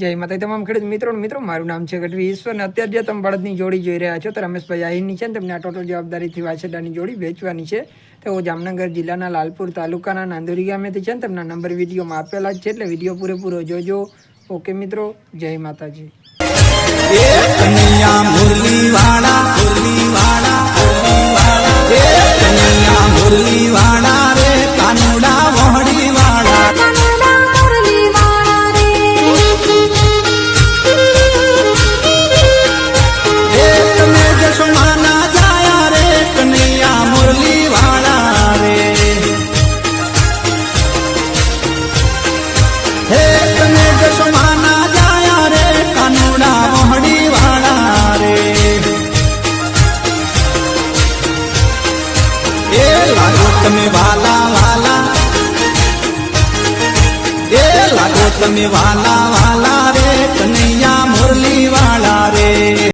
જય માતા તમામ ખેડૂત મિત્રો મિત્રો, મારું નામ છે ગઢવી ઈશ્વર અને અત્યારે જે તમે બળદની જોડી જોઈ રહ્યા છો, તો રમેશભાઈ આહિરની છે ને તમને આ ટોટલ જવાબદારીથી વાછેડાની જોડી વેચવાની છે. તેઓ જામનગર જિલ્લાના લાલપુર તાલુકાના નાંદોરી ગામેથી છે ને તેમના નંબર વિડીયોમાં આપેલા જ છે, એટલે વીડિયો પૂરેપૂરો જોજો. ઓકે મિત્રો, જય માતાજી. તમે વાલા વાલા. એ લાગો તમે વાલા વાલા.